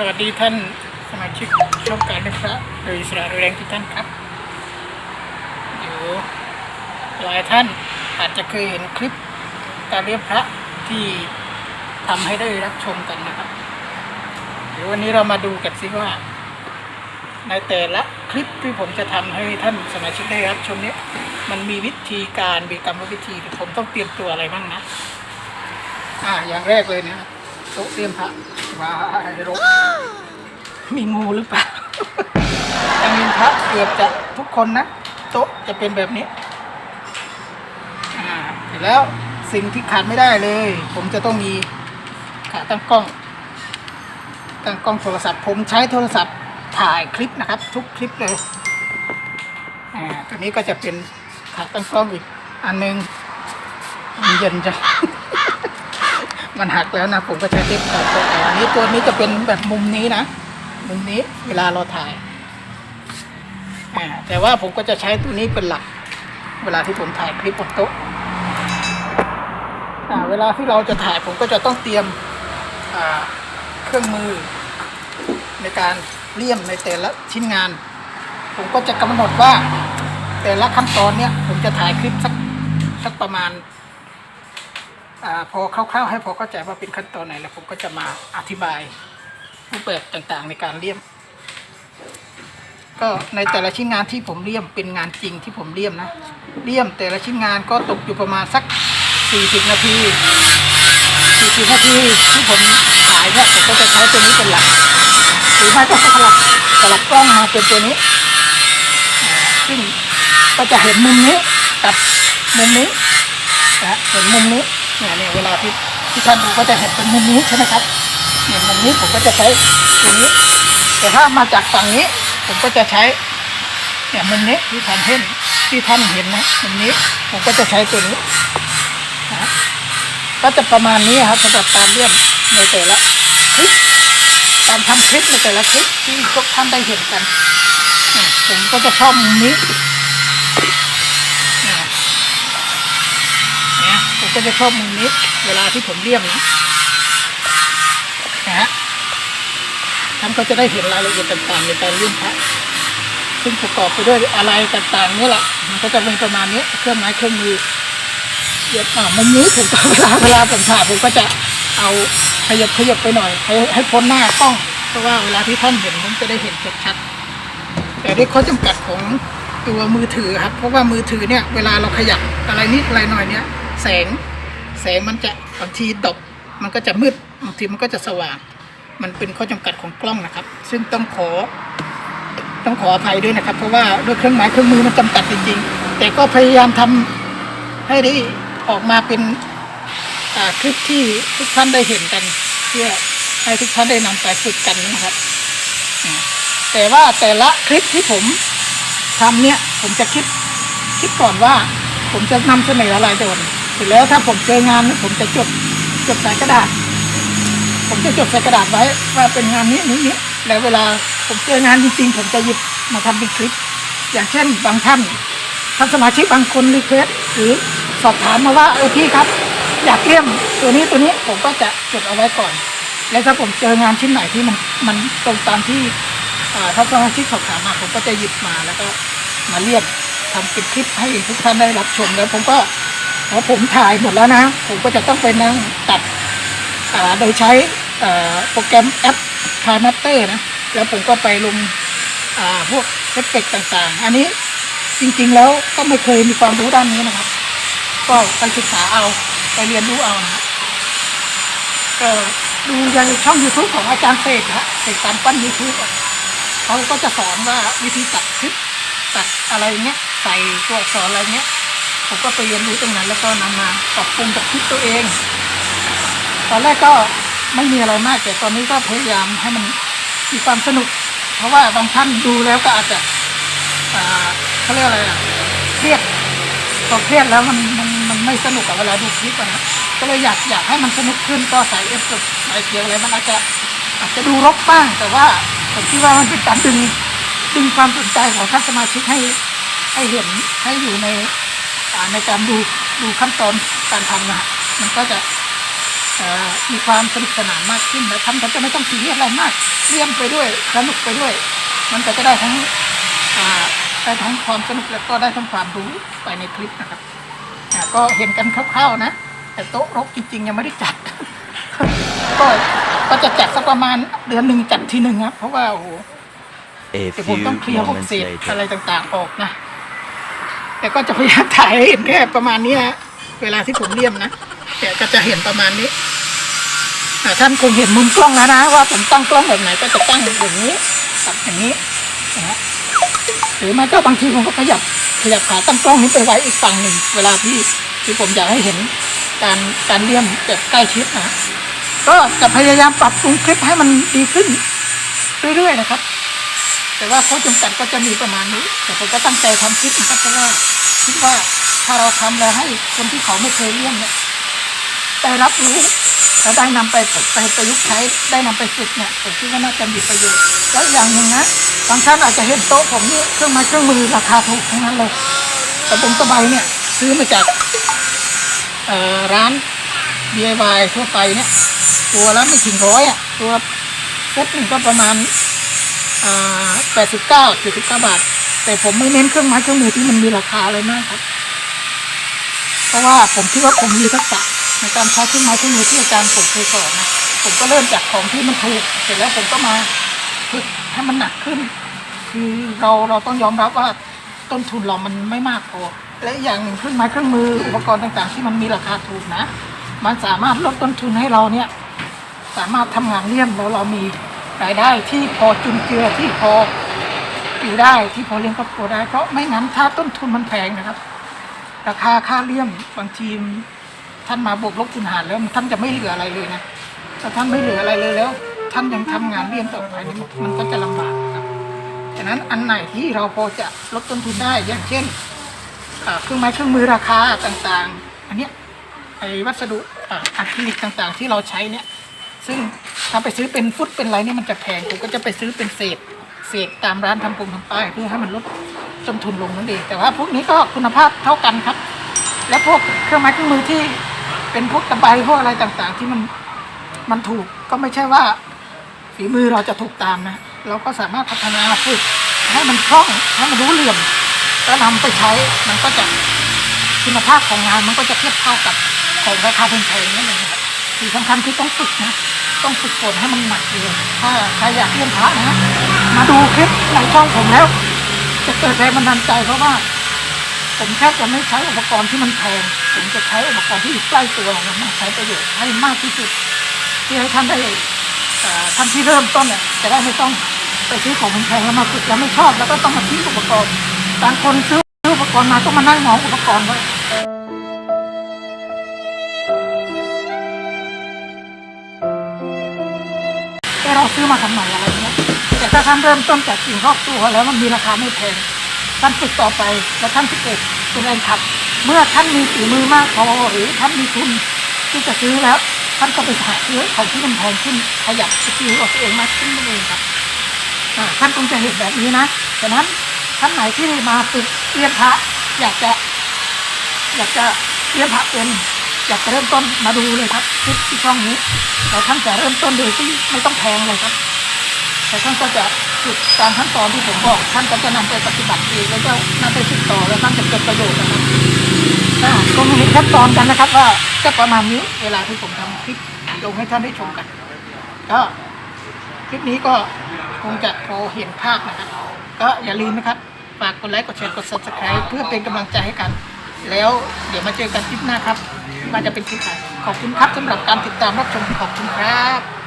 สวัสดีท่านสมาชิกช่องการนักพระโดยสระแรงทุกท่านครับเดี๋ยวหลายท่านอาจจะเคยเห็นคลิปการเรียกพระที่ทำให้ได้รับชมกันนะครับเดี๋ยววันนี้เรามาดูกันสิว่า ในแต่ละคลิปที่ผมจะทำให้ท่านสมาชิกได้รับชมเนี้ยมันมีวิธีการมีกรรมวิธีผมต้องเตรียมตัวอะไรบ้างนะอ่าอย่างแรกเลยนะโต๊ะเตรียมพระ ว้ายรกมีงูหรือเปล่ายังมีพระเกือบจะทุกคนนะ โต๊ะจะเป็นแบบนี้อ่าเสร็จแล้วสิ่งที่ขาดไม่ได้เลย ผมจะต้องมีขาตั้งกล้อง ตั้งกล้องโทรศัพท์ ผมใช้โทรศัพท์ถ่ายคลิปนะครับ ทุกคลิปเลยอ่าตัวนี้ก็จะเป็นขาตั้งกล้องอีกอันหนึงเย็นจัง มันหักแล้วนะผมก็ใช้เทปตัดตัวอันนี้ตัวนี้จะเป็นแบบมุมนี้นะ มุมนี้เวลาเราถ่ายอ่าแต่ว่าผมก็จะใช้ตัวนี้เป็นหลัก เวลาที่ผมถ่ายคลิปบนโต๊ะอ่าเวลาที่เราจะถ่ายผมก็จะต้องเตรียมอ่าเครื่องมือ ในการเลี่ยมในแต่ละชิ้นงาน ผมก็จะกำหนดว่า แต่ละขั้นตอนเนี้ยผมจะถ่ายคลิปสักสักประมาณ พอคร่าวๆให้พอเข้าใจว่าเป็นขั้นตอนไหนแล้วผมก็จะมาอธิบายรูปแบบต่างๆในการเลี่ยม ก็ในแต่ละชิ้นงานที่ผมเลี่ยมเป็นงานจริงที่ผมเลี่ยมนะเลี่ยมแต่ละชิ้นงานก็ตกอยู่ประมาณสัก 40 นาที 40 นาทีที่ผมถ่ายเนี่ยผมก็จะใช้ตัวนี้เป็นหลักหรือไม่ก็สลับสลับกล้องมาเป็นตัวนี้ซึ่งก็จะเห็นมุมนี้กับมุมนี้นะเห็นมุมนี้ เนี่ยเนี่ยเวลาที่ที่ท่านดูก็จะเห็นเป็นมุมนี้ใช่ไหมครับเนี่ยมุมนี้ผมก็จะใช้ตัวนี้ แต่ถ้ามาจากฝั่งนี้ ผมก็จะใช้เนี่ยมุมนี้ที่ท่านเห็นที่ท่านเห็นนะมุมนี้ผมก็จะใช้ตัวนี้นะก็จะประมาณนี้ครับสำหรับการเลี่ยมในแต่ละคลิปการทำคลิปในแต่ละคลิปที่พวกท่านได้เห็นกันอะผมก็จะชอบมุมนี้อะเนี่ยผม ก็จะชอบมุมนี้เวลาที่ผมเลี่ยมนะนะฮะท่านก็จะได้เห็นรายละเอียดต่างๆในการเลี่ยมพระซึ่งประกอบไปด้วยอะไรต่างๆนี่แหละมันก็จะเป็นประมาณนี้เครื่องไม้เครื่องมือเดี๋ยวอ่ามุมนี้ผมก็เวลาเวลาผมถ่ายผมก็จะเอาขยับขยับไปหน่อย ให้ให้พ้นหน้ากล้อง เพราะว่าเวลาที่ท่านเห็นผมจะได้เห็นชัดๆแต่ด้วยข้อจำกัดของตัวมือถือครับ เพราะว่ามือถือเนี่ยเวลาเราขยับอะไรนิดอะไรหน่อยเนี่ย แสง แสงมันจะบางทีตกมันก็จะมืดบางทีมันก็จะสว่าง มันเป็นข้อจำกัดของกล้องนะครับ ซึ่งต้องขอ ต้องขออภัยด้วยนะครับ เพราะว่าด้วยเครื่องไม้เครื่องมือมันจำกัดจริงๆ แต่ก็พยายามทำให้ได้ออกมาเป็นคลิปที่ทุกท่านได้เห็นกัน เพื่อให้ทุกท่านได้นำไปฝึกกันนะครับ แต่ว่าแต่ละคลิปที่ผมทำเนี่ย ผมจะคิดคิดก่อนว่า ผมจะนำเสนออะไรโดน สร็จแล้วถ้าผมเจองานผมจะจดจดใส่กระดาษ ผมจะจดใส่กระดาษไว้ว่าเป็นงานนี้นี้นี้แล้วเวลาผมเจองานจริงๆ ผมจะหยิบมาทำเป็นคลิป อย่างเช่นบางท่านท่านสมาชิกบางคนรีเควสหรือสอบถามมาว่าเออพี่ครับ อยากเลี่ยมตัวนี้ตัวนี้ผมก็จะจดเอาไว้ก่อน แล้วถ้าผมเจองานชิ้นไหนที่มันมันตรงตามที่ท่านสมาชิกสอบถามมาผมก็จะหยิบมาแล้วก็มาเลี่ยมทำเป็นคลิปให้ทุกท่านได้รับชมแล้วผมก็ พอผมถ่ายหมดแล้วนะ ผมก็จะต้องไปนั่งตัดโดยใช้โปรแกรมแอปคา m ม t เตอร์นะ แล้วผมก็ไปลงพวกเอฟเฟกต์ต่างๆ อันนี้จริงๆแล้วก็ไม่เคยมีความรู้ด้านนี้นะครับ ก็ไปศึกษาเอาไปเรียนรู้เอานะครับก็ดูในช่อง YouTube ของอาจารย์เสกฮะเสกตามปั้นยูทูบเขาก็จะสอนว่าวิธีตัดคลิปตัดอะไรเงี้ย ใส่ตัวอักษรอะไรเงี้ย ผมก็ไปเรียนรู้ตรงนั้น แล้วก็นำมาปรับปรุงกับคลิปตัวเอง ตอนแรกก็ไม่มีอะไรมากแต่ตอนนี้ก็พยายามให้มันมีความสนุก เพราะว่าบางท่านดูแล้วก็อาจจะเขาเรียกอะไรอะเครียดพอเครียดแล้วมันมันมันไม่สนุกกับเวลาดูคลิปนะก็เลยอยากอยากให้มันสนุกขึ้นก็ใส่เอฟเฟกต์ใส่เสียงอะไรมันอาจจะอาจจะดูรกบ้าง แต่ว่าผมคิดว่ามันเป็นการดึงดึงความสนใจของท่านสมาชิกให้ให้เห็นให้อยู่ใน ในการดูดูขั้นตอนการทำนะฮะมันก็จะเอ่อมีความสนุกสนานมากขึ้นและท่านก็จะไม่ต้องซีเรียสอะไรมากเลี่ยมไปด้วยสนุกไปด้วย มันก็จะได้ทั้งอ่าได้ทั้งความสนุกแล้วก็ได้ทั้งความรู้ไปในคลิปนะครับอ่าก็เห็นกันคร่าวๆนะ แต่โต๊ะรกจริง ๆ ยังไม่ได้จัด ก็ก็จะจัดสักประมาณเดือนหนึ่งจัดทีหนึ่งครับเพราะว่าโอ้โห A เดี๋ยวผม few ต้องเคลียร์พวก moments เศษ later. อะไรต่างๆออกนะ แต่ก็จะพยายามถ่ายให้เห็นแค่ประมาณนี้นะเวลาที่ผมเลี่ยมนะแต่ก็จะเห็นประมาณนี้ท่านคงเห็นมุมกล้องแล้วนะ ว่าผมตั้งกล้องแบบไหนก็จะตั้งอย่างนี้กับอย่างนี้นะฮะหรือไม่ก็บางทีผมก็ขยับขยับขาตั้งกล้องนี้ไปไว้อีกฝั่งหนึ่งเวลาที่ที่ผมอยากให้เห็นการการเลี่ยมแบบใกล้ชิดนะก็จะพยายามปรับปรุงคลิปให้มันดีขึ้นเรื่อยๆนะครับ แต่ว่าข้อจำกัดก็จะมีประมาณนี้ แต่ผมก็ตั้งใจทำคลิปนะครับเพราะว่าคิดว่าถ้าเราทำแล้วให้คนที่เขาไม่เคยเลี่ยมเนี่ยได้รับรู้และได้นำไปไปประยุกต์ใช้ได้นำไปฝึกเนี่ยผมคิดว่าน่าจะมีประโยชน์แล้วอย่างหนึ่งนะบางท่านอาจจะเห็นโต๊ะผมนี่เครื่องไม้เครื่องมือราคาถูกทั้งนั้นเลยแต่บงตะไบเนี่ยซื้อมาจากเอ่อร้าน DIY ทั่วไปเนี่ยตัวละไม่ถึงร้อยอะตัวเซ็ตหนึ่งก็ประมาณ แปดสิบเก้าเจ็ดสิบเก้าบาท แต่ผมไม่เน้นเครื่องไม้เครื่องมือที่มันมีราคาอะไรมากครับ เพราะว่าผมคิดว่าผมมีทักษะในการใช้เครื่องไม้เครื่องมือที่อาจารย์ผมเคยสอนนะผมก็เริ่มจากของที่มันถูกเสร็จแล้วผมก็มาฝึกให้มันหนักขึ้น คือเราเราต้องยอมรับว่าต้นทุนเรามันไม่มากพอและอย่างหนึ่งเครื่องไม้เครื่องมืออุปกรณ์ต่างๆ ที่มันมีราคาถูกนะ มันสามารถลดต้นทุนให้เราเนี่ย สามารถทำงานเลี่ยมแล้วเรามี รายได้ที่พอจุนเจือที่พออยู่ได้ที่พอเลี้ยงครอบครัวได้ เพราะไม่งั้นถ้าต้นทุนมันแพงนะครับ ราคาค่าเลี่ยมบางทีท่านมาบวกลบคูณหารแล้วท่านจะไม่เหลืออะไรเลยนะถ้าท่านไม่เหลืออะไรเลยแล้ว ท่านยังทำงานเลี่ยมต่อไปนี่มันก็จะลำบากครับฉะนั้นอันไหนที่เราพอจะลดต้นทุนได้อย่างเช่นเครื่องไม้เครื่องมือราคาต่างๆ อันเนี้ยไอ้วัสดุอะอะคริลิกต่างๆ ที่เราใช้เนี่ย ซึ่งถ้าไปซื้อเป็นฟุตเป็นไรนี่มันจะแพงผมก็จะไปซื้อเป็นเศษ เศษตามร้านทำปงทำป้ายเพื่อให้มันลดต้นทุนลงนั่นเองแต่ว่าพวกนี้ก็คุณภาพเท่ากันครับ และพวกเครื่องไม้เครื่องมือที่เป็นพวกตะไบพวกอะไรต่างๆ ที่มันมันถูกก็ไม่ใช่ว่าฝีมือเราจะถูกตามนะ เราก็สามารถพัฒนาฝึกให้มันคล่องให้มันรู้เหลี่ยมแล้วนำไปใช้มันก็จะคุณภาพของงานมันก็จะเทียบเท่ากับของราคาแพงๆนั่นเองครับที่สำคัญคือต้องฝึกนะ ต้องฝึกฝนให้มันหนักเลยถ้าใครอยากเรียนพระนะมาดูคลิปในช่องผมแล้ว จะเกิดแรงบันดาลใจเพราะว่า ผมแทบจะไม่ใช้อุปกรณ์ที่มันแพงผมจะใช้อุปกรณ์ที่อยู่ใกล้ตัวเรามาใช้ประโยชน์ให้มากที่สุดเพื่อให้ท่านได้ท่านที่เริ่มต้นเนี่ยจะได้ไม่ต้องไปซื้อของแพงแล้วมาฝึกแล้วไม่ชอบแล้วก็ต้องมาทิ้งอุปกรณ์บางคนซื้ออุปกรณ์มาก็มานั่งมองอุปกรณ์ไว้ เราซื้อมาทำไมอะไรเงี้ยแต่ถ้าท่านเริ่มต้นจากสิ่งรอบตัวแล้วมันมีราคาไม่แพงท่านฝึกต่อไปแล้วท่านจะเกิดเป็นแรงขับ เมื่อท่านมีฝีมือมากพอหรือท่านมีทุนที่จะซื้อแล้ว ท่านก็ไปหาซื้อของที่มันแพงขึ้นขยับสกิลของตัวเองมากขึ้นนั่นเองครับท่านคงจะเห็นแบบนี้นะฉะนั้นท่านไหนที่มาฝึกเรียนพระอยากจะ อยากจะเรียนพระเป็น อยากจะเริ่มต้นมาดูเลยครับคลิปที่ช่องนี้แล้วท่านจะเริ่มต้นโดยที่ไม่ต้องแพงเลยครับ แต่ท่านก็จะฝึกตามขั้นตอนที่ผมบอกท่านก็จะนำไปปฏิบัติเองแล้วก็นำไปฝึกต่อแล้วท่านจะเกิดประโยชน์นะครับก็เห็นขั้นตอนกันนะครับว่าจะประมาณนี้เวลาที่ผมทำคลิปลงให้ท่านได้ชมกัน ก็คลิปนี้ก็คงจะพอเห็นภาพนะครับ ก็อย่าลืมนะครับฝากกดไลค์กดแชร์กด subscribe เพื่อเป็นกำลังใจให้กัน แล้วเดี๋ยวมาเจอกันคลิปหน้าครับว่าจะเป็นคลิปไหนขอบคุณครับสำหรับการติดตามรับชมขอบคุณครับ